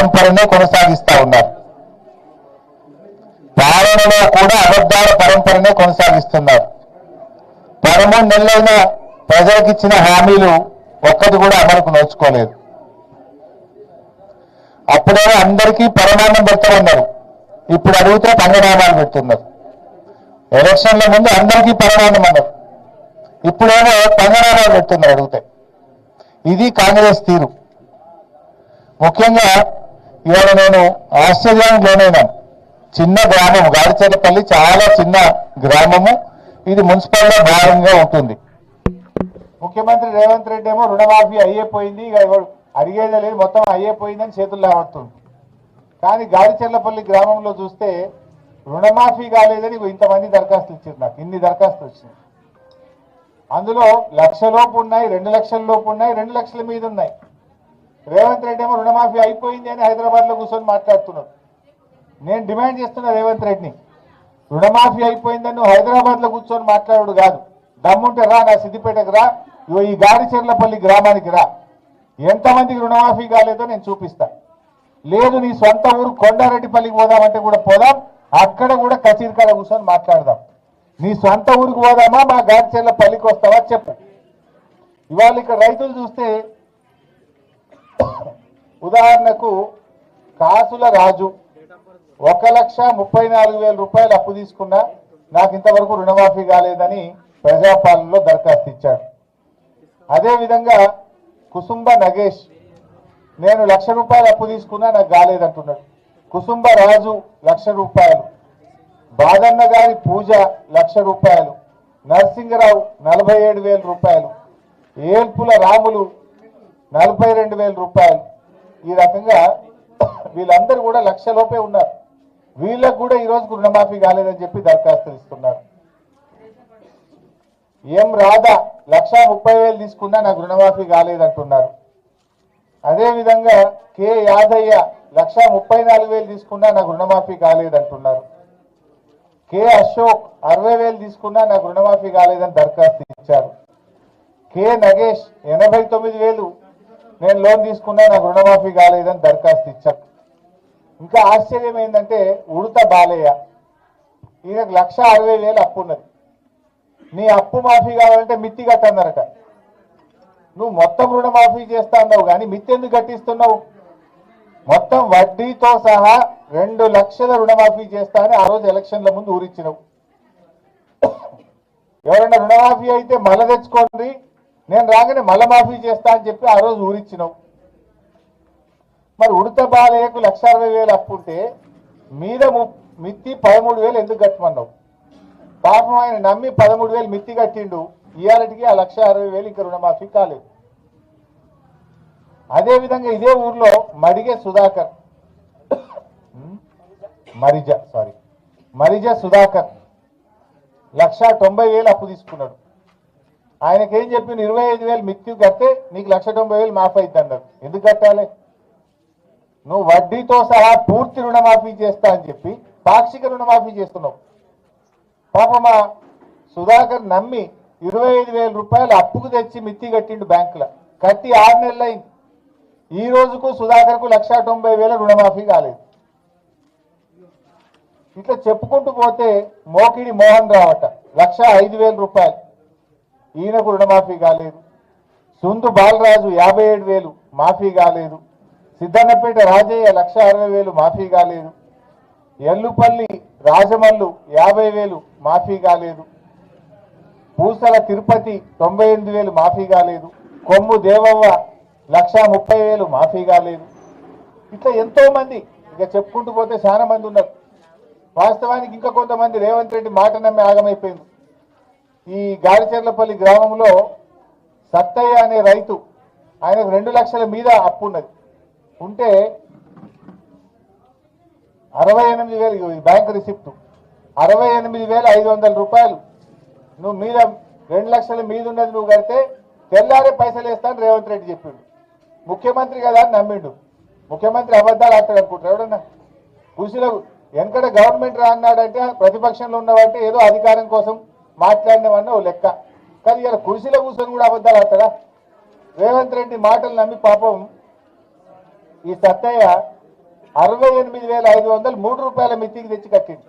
పరంపరనే కొనసాగిస్తా ఉన్నారు. పాలనలో కూడా అబద్ధాల పరంపరనే కొనసాగిస్తున్నారు. పదమూడు నెలలైన ప్రజలకు ఇచ్చిన హామీలు ఒక్కటి కూడా అమలుకు నోచుకోలేదు. అప్పుడే అందరికీ పరమాన్నం పెడతామన్నారు. ఇప్పుడు అడిగితే పంగనామాలు పెడుతున్నారు. ఎలక్షన్ల ముందు అందరికీ పరమాన్నం అన్నారు. ఇప్పుడేమో పంగనామాలు పెడుతున్నారు అడిగితే. ఇది కాంగ్రెస్ తీరు. ముఖ్యంగా ఇవాళ నేను ఆశ్చర్యానికి లోనైనాను చిన్న గ్రామం గాడిచేటపల్లి చాలా చిన్న గ్రామము. ఇది మున్సిపల్లో భాగంగా ఉంటుంది. ముఖ్యమంత్రి రేవంత్ రెడ్డి ఏమో రుణమాఫీ అయ్యేపోయింది అడిగేదే లేదు. మొత్తం అయ్యేపోయిందని చేతుల్లో లేవడుతుంది కానీ గాడిచెర్లపల్లి గ్రామంలో చూస్తే రుణమాఫీ కాలేదని ఇంతమంది దరఖాస్తులు ఇచ్చారు. నాకు ఇన్ని దరఖాస్తులు వచ్చినాయి. అందులో లక్ష లోపు ఉన్నాయి రెండు లక్షల లోపు ఉన్నాయి రెండు లక్షల మీద ఉన్నాయి. రేవంత్ రెడ్డి ఏమో రుణమాఫీ అయిపోయింది అని హైదరాబాద్లో కూర్చొని మాట్లాడుతున్నాడు. నేను డిమాండ్ చేస్తున్నా రేవంత్ రెడ్డిని. రుణమాఫీ అయిపోయిందని నువ్వు హైదరాబాద్లో కూర్చొని మాట్లాడు కాదు. దమ్ముంటే రా నా సిద్దిపేటకు రా. ఇగో ఈ గాడిచెర్లపల్లి గ్రామానికి రా. ఎంతమందికి రుణమాఫీ కాలేదో నేను చూపిస్తా. లేదు నీ సొంత ఊరు కొండారెడ్డిపల్లికి పోదామంటే కూడా పోదాం. అక్కడ కూడా కచీరికాడ కూర్చొని మాట్లాడదాం. నీ సొంత ఊరికి పోదామా? మా గాడిచెర్లపల్లికి వస్తావా చెప్పు. ఇవాళ ఇక్కడ రైతులు చూస్తే ఉదాహరణకు కాసుల రాజు ఒక లక్ష ముప్పై నాలుగు వేల రూపాయలు అప్పు తీసుకున్నా నాకు ఇంతవరకు రుణమాఫీ కాలేదని ప్రజాపాలనలో దరఖాస్తు ఇచ్చాడు. అదేవిధంగా కుసుంబ నగేష్ నేను లక్ష రూపాయలు అప్పు తీసుకున్నా నాకు కాలేదంటున్నాడు. కుసుంబ రాజు లక్ష రూపాయలు బాదన్న గారి పూజ లక్ష రూపాయలు నరసింగరావు నలభై ఏడు వేల రూపాయలు ఏల్పుల రాములు నలభై రెండు వేల రూపాయలు ఈ రకంగా వీళ్ళందరూ కూడా లక్ష లోపే ఉన్నారు. వీళ్ళకు కూడా ఈ రోజు రుణమాఫీ కాలేదని చెప్పి దరఖాస్తులు ఇస్తున్నారు ఎం రాధా లక్ష ముప్పై వేలు తీసుకున్నా నాకు రుణమాఫీ కాలేదంటున్నారు. అదేవిధంగా కె యాదయ్య లక్ష ముప్పై నాలుగు వేలు తీసుకున్నా నాకు రుణమాఫీ కాలేదంటున్నారు. కె అశోక్ అరవై వేలు తీసుకున్నా నాకు రుణమాఫీ కాలేదని దరఖాస్తు ఇచ్చారు కె నగేష్ ఎనభై తొమ్మిది వేలు నేను లోన్ తీసుకున్నా నాకు రుణమాఫీ కాలేదని దరఖాస్తు ఇచ్చాను ఇంకా ఆశ్చర్యం ఏంటంటే ఉడత బాలయ్య ఈయనకు లక్ష అరవై వేలు అప్పు ఉన్నది. నీ అప్పు మాఫీ కావాలంటే మిత్తి కట్టన్నారట నువ్వు మొత్తం రుణమాఫీ చేస్తా అన్నావు కానీ మిత్తి ఎందుకు కట్టిస్తున్నావు? మొత్తం వడ్డీతో సహా రెండు లక్షల రుణమాఫీ చేస్తా అని ఆ రోజు ఎలక్షన్ల ముందు ఊరిచ్చినావు. ఎవరైనా రుణమాఫీ అయితే మల తెచ్చుకోండి. నేను రాగానే మళ్ళా మాఫీ చేస్తా అని చెప్పి ఆ రోజు ఊరిచ్చినావు మరి ఉడత బాలయ్యకు లక్ష అరవై వేలు అప్పు ఉంటే మీద మిత్తి పదమూడు వేలు ఎందుకు కట్టమన్నావు? పాపం ఆయన నమ్మి పదమూడు వేలు మిత్తి కట్టిండు. ఇవాళకి ఆ లక్ష అరవై వేలు ఇంకా రుణమాఫీ కాలేదు. అదేవిధంగా ఇదే ఊర్లో మడిగే సుధాకర్. మరిజ సారీ. మరిజ సుధాకర్ లక్ష తొంభై వేలు అప్పు తీసుకున్నాడు. ఆయనకేం చెప్పిన ఇరవై ఐదు వేలు మిత్తి కడితే నీకు లక్ష తొంభై వేలు మాఫ్ అవుతుంది అన్నారు ఎందుకు కట్టాలి? నువ్వు వడ్డీతో సహా పూర్తి రుణమాఫీ చేస్తా అని చెప్పి పాక్షిక రుణమాఫీ చేస్తున్నావు. పాపమా సుధాకర్ నమ్మి ఇరవై ఐదు వేల రూపాయలు అప్పుకు తెచ్చి మిత్తి కట్టిండు బ్యాంకులో. కట్టి ఆరు నెలలు అయింది. ఈ రోజుకు సుధాకర్కు లక్ష తొంభై వేల రుణమాఫీ కాలేదు. ఇట్లా చెప్పుకుంటూ పోతే మోకిడి మోహన్ రావట లక్ష ఐదు వేల రూపాయలు. ఈయనకు రుణమాఫీ కాలేదు. సుందు బాలరాజు యాభై ఏడు వేలు మాఫీ కాలేదు. సిద్ధన్నపేట రాజయ్య లక్ష అరవై వేలు మాఫీ కాలేదు. ఎల్లుపల్లి రాజమల్లు యాభై వేలు మాఫీ కాలేదు. పూసల తిరుపతి తొంభై ఎనిమిది వేలు మాఫీ కాలేదు. కొమ్ము దేవవ్వ లక్ష ముప్పై వేలు మాఫీ కాలేదు. ఇట్లా ఎంతోమంది ఇక చెప్పుకుంటూ పోతే చాలా మంది ఉన్నారు. వాస్తవానికి ఇంకా కొంతమంది రేవంత్ రెడ్డి మాట నమ్మి ఆగమైపోయింది. ఈ గాడిచెర్లపల్లి గ్రామంలో సత్తయ్య అనే రైతు ఆయనకు రెండు లక్షల మీద అప్పు ఉన్నది. ఉంటే అరవై ఎనిమిది వేలు బ్యాంక్ రిసిప్ట్. అరవై ఎనిమిది వేల ఐదు వందల రూపాయలు. నువ్వు మీద రెండు లక్షల మీద ఉన్నది నువ్వు కడితే తెల్లారే పైసలు వేస్తాను రేవంత్ రెడ్డి చెప్పిండు. ముఖ్యమంత్రి కదా అని నమ్మిండు. ముఖ్యమంత్రి అబద్ధాలు ఆడతాడు అనుకుంటారు ఎవడన్నా? కృషిలో వెనకడ గవర్నమెంట్ రా అన్నాడంటే ప్రతిపక్షంలో ఉన్నవంటే ఏదో అధికారం కోసం మాట్లాడినవన్న ఓ లెక్క. కానీ ఇలా కుర్చీలో కూర్చొని కూడా అబద్ధాలు అవుతాడా రేవంత్ రెడ్డి మాటలు నమ్మి పాపం ఈ సత్తయ్య అరవై ఎనిమిది వేల ఐదు వందలు మూడు రూపాయల మితికి తెచ్చి కట్టింది